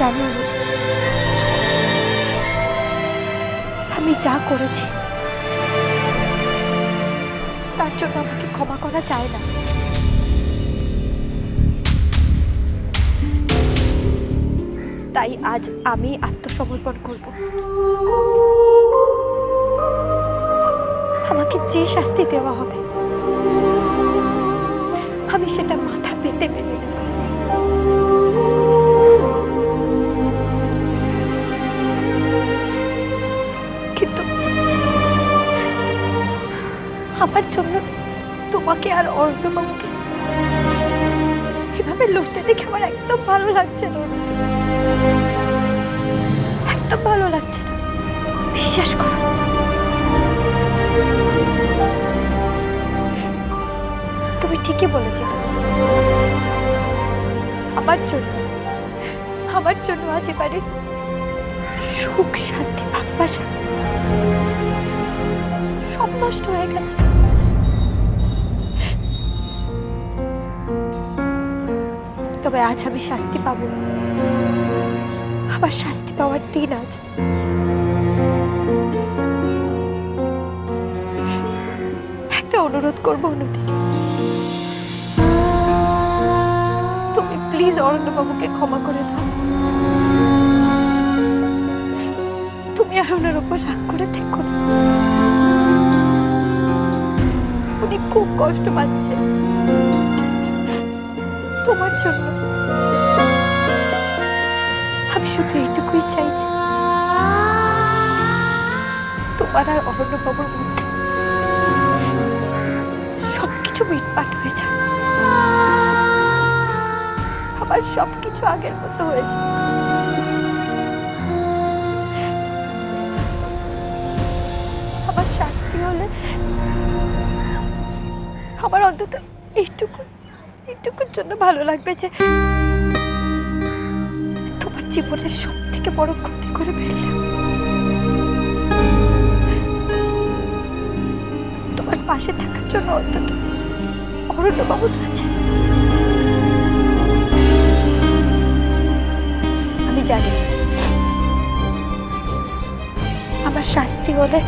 জানি আমি যা করেছি, তার জন্য আমাকে ক্ষমা করা যায় না। তাই আজ আমি আত্মসমর্পণ করব। আমাকে যে শাস্তি দেওয়া হবে, আমি সেটা মাথা পেতে মেনে নেব। আমার জন্য তোমাকে আর অর্ণবাবুকে এভাবে লড়তে দেখে আমার একদম ভালো লাগছে না একদম ভালো লাগছে না। বিশ্বাস করো। তুমি ঠিকই বলেছিলে। আমার জন্য আমার জন্য আজ এবারে সুখ, শান্তি, ভালোবাসা সব নষ্ট হয়ে গেছে। তবে আজ আমি শাস্তি পাবো। আবার শাস্তি পাওয়ার দিন আজ। একটা অনুরোধ করব, অনুদি। তুমি প্লিজ অরণ্যবাবুকে ক্ষমা করে দাও। তুমি আর ওনার উপর রাগ করে থেকো না। উনি খুব কষ্ট পাচ্ছে। তোমার জন্য। আমি শুধু এইটুকুই চাই যে তোমার আর অরণ্যবাবুর মধ্যে সবকিছু মিটপাট হয়ে যাক। আবার সবকিছু আগের মতো হয়েছে আমার অন্তত এইটুকু, এইটুকুর জন্য ভালো লাগবে যে তোমার জীবনের সব থেকে বড় ক্ষতি করে ফেললাম। তোমার পাশে থাকার জন্য অন্তত অরণ্যবাবু তো আছে। আমি জানি আমার শাস্তি হলে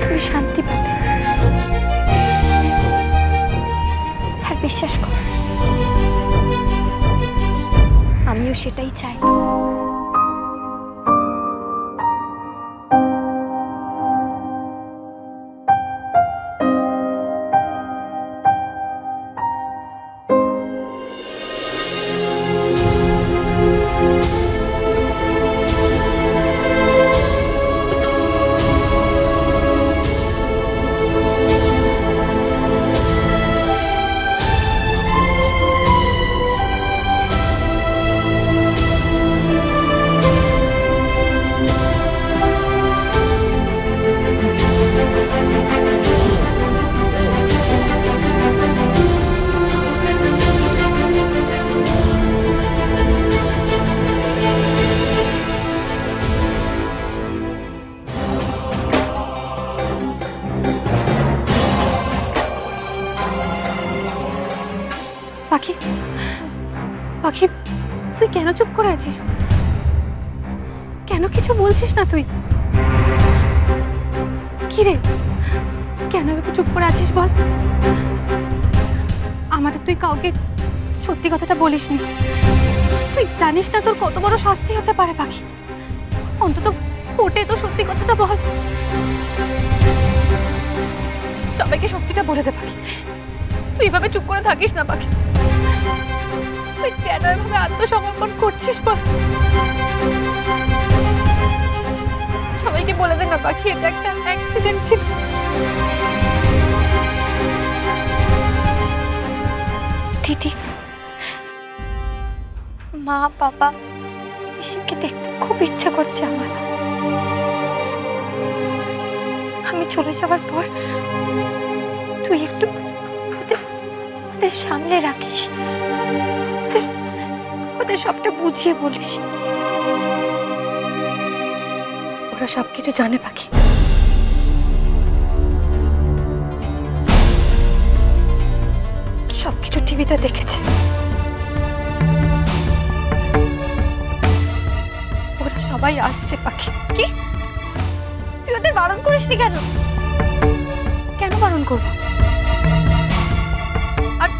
তুমি শান্তি পাবে। বিশ্বাস কর। আমিও সেটাই চাই। করে আছিস? কেন কিছু বলছিস না তুই? কি রে কেন এভাবে চুপ করে আছিস বল? আমাদের তুই কাউকে সত্যি কথাটা বলিসনি তুই জানিস না তোর কত বড় শাস্তি হতে পারে, পাখি। অন্তত কোর্টে তো সত্যি কথাটা বল। সবাইকে সত্যিটা বলে দে, পাখি। তুই এভাবে চুপ করে থাকিস না, পাখি। তুই কেন এভাবে আত্মসমর্পণ করছিস বল? সবাইকে বলে দে না, পাখি, এটা একটা অ্যাক্সিডেন্ট ছিল। দিদি, মা, বাবা, পিসিকে দেখতে খুব ইচ্ছা করছে আমার। আমি চলে যাওয়ার পর তুই একটু ওদের ওদের সামনে রাখিস। ওদের সবটা বুঝিয়ে বলিস। ওরা সবকিছু জানে, পাখি। সবকিছু টিভিতে দেখেছে। ওরা সবাই আসছে, পাখি। কি? তুই ওদের বারণ করিসনি কেন? কেন বারণ করব? আর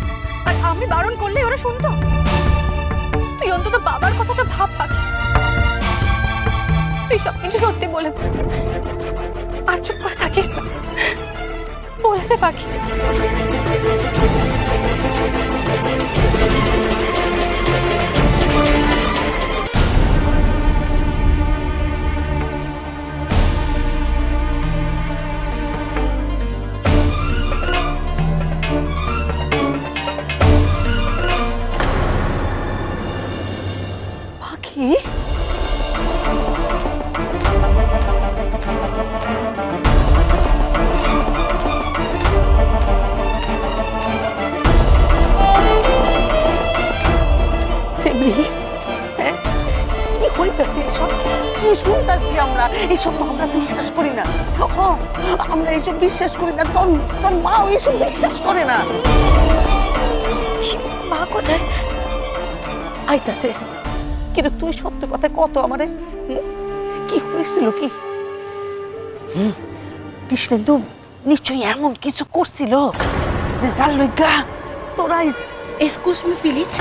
আর আমি বারণ করলে ওরা শুনতো? তুই অন্তত বাবার কথাটা ভাব পাখি। তুই সব কিছু সত্যি বলেছিস। আর চুপ করে থাকিস না। বলেছে পাখি। সেবরি হ্যাঁ? কি হইতাছে এসব? কি শুনতাছি আমরা? এসব তো আমরা বিশ্বাস করি না। হ্যাঁ আমরা এইসব বিশ্বাস করি না। তোর তোর মাও এইসব বিশ্বাস করে না। মা কোথায়? আইতাছে। কিন্তু তুই সত্য কথা কত আমারে? কি হয়েছিল কি? কৃষ্ণেন্দু নিশ্চয়ই এমন কিছু করছিল যে যার লজ্ঞা তোরা এক্সকিউজ মি প্লিজ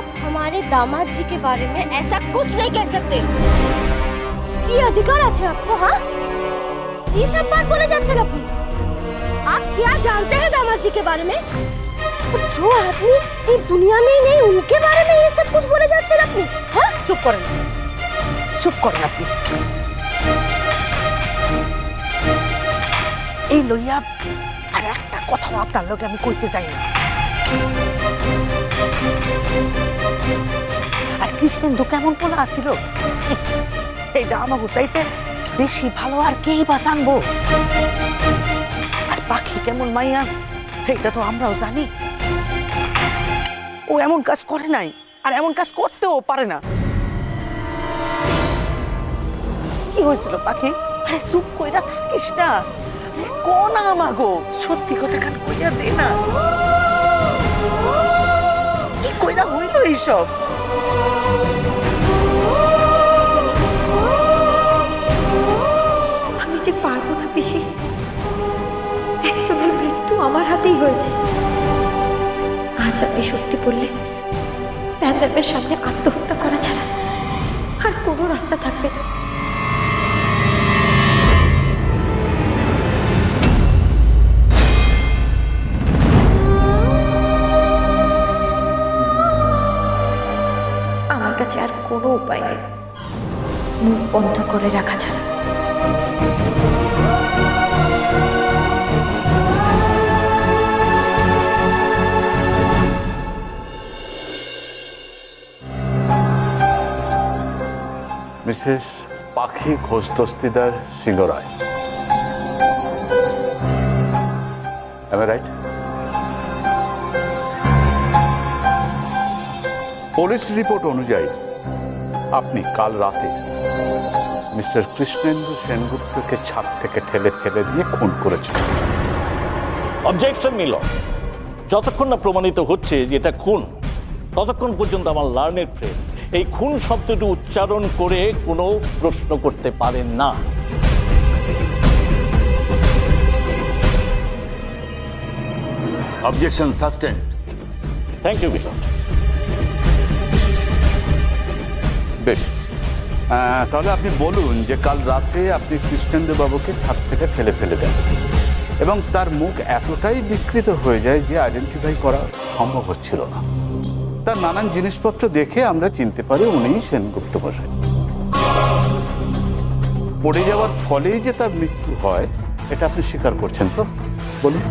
आप हमारे दामाद जी के बारे में ऐसा कुछ नहीं कह सकते কি अधिकार আছে आपको हाँ ये सब बात बोले যাচ্ছেন আপনি आप क्या जानते हैं दामाद जी के बारे में और जो आदमी ये दुनिया में ही नहीं उनके बारे में ये सब कुछ बोले যাচ্ছেন আপনি हाँ চুপ করেন চুপ করেন আপনি এই লইয়া আর একটা কথাও আপনার লগে আমি কইতে যাই না আর কৃষ্ণেন্দু কেমন পোলা আসিল এইটা আমাকে চাইতে বেশি ভালো আর কেই বা জানব? আর পাখি কেমন মাইয়া? এইটা তো আমরাও জানি। ও এমন কাজ করে নাই, আর এমন কাজ করতেও পারে না। কি হয়েছিল পাখি? আরে চুপ কইরা থাকিস না। কোন আমাগো। সত্যি কথা কান কইয়া দে না। কইরা হইল এইসব? আমি যে পারব না পিসি, একজনের মৃত্যু আমার হাতেই হয়েছে। আজ আমি সত্যি বললে, ম্যাম ম্যামের সামনে আত্মহত্যা করা ছাড়া আর কোনো রাস্তা থাকবে না। বন্ধ করে রাখা ছাড়া। Mrs Pakhi Ghosh Dastidar Singharoy right police report অনুযায়ী, আপনি কাল রাতে মিস্টার কৃষ্ণেন্দু সেনগুপ্তকে ছাদ থেকে ঠেলে ফেলে দিয়ে খুন করেছেন অবজেকশন নিল যতক্ষণ না প্রমাণিত হচ্ছে যে এটা খুন ততক্ষণ পর্যন্ত আমার লার্নের ফ্রেন্ড এই খুন শব্দটি উচ্চারণ করে কোনো প্রশ্ন করতে পারেন না। Objection sustained. থ্যাংক ইউ বিলন বেশ। তাহলে আপনি বলুন যে কাল রাতে আপনি কৃষ্ণেন্দু বাবুকে ছাদ থেকে ফেলে ফেলে দেন এবং তার মুখ এতটাই বিকৃত হয়ে যায় যে আইডেন্টিফাই করা সম্ভব হচ্ছিল না। তার নানান জিনিসপত্র দেখে আমরা চিনতে পারি উনিই সেনগুপ্ত মশাই। পড়ে যাওয়ার ফলেই যে তার মৃত্যু হয় এটা আপনি স্বীকার করছেন তো? বলুন।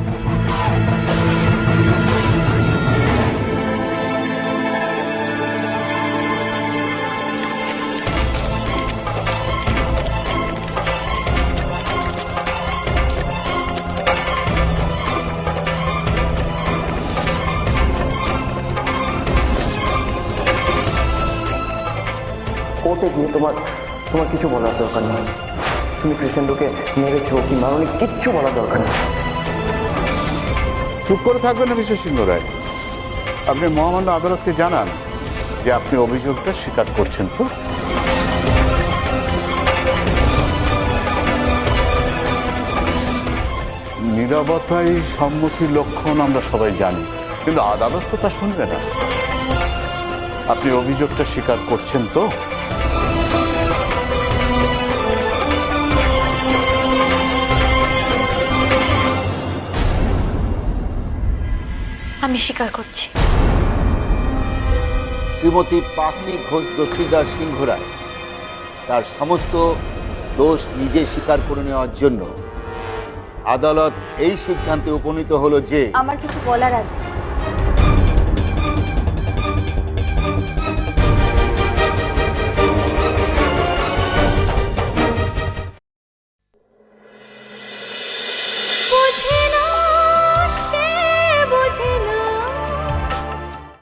কোর্টে গিয়ে তোমার তোমার কিছু বলার দরকার নেই। তুমি কৃষ্ণকে মেরেছ কি মারনি কিচ্ছু বলার দরকার নেই। চুপ করে থাকবেন না বিশ্ব সিংহ রায়। আপনি মহামান্য আদালতকে জানান যে আপনি অভিযোগটা স্বীকার করছেন তো নিরবতাই সম্মতির লক্ষণ আমরা সবাই জানি, কিন্তু আদালত তো তা শুনবে না। আপনি অভিযোগটা স্বীকার করছেন তো? আমি স্বীকার করছি। শ্রীমতী পাখি ঘোষ দস্তিদার সিংহ রায় তার সমস্ত দোষ নিজে স্বীকার করে নেওয়ার জন্য আদালত এই সিদ্ধান্তে উপনীত হলো যে আমার কিছু বলার আছে।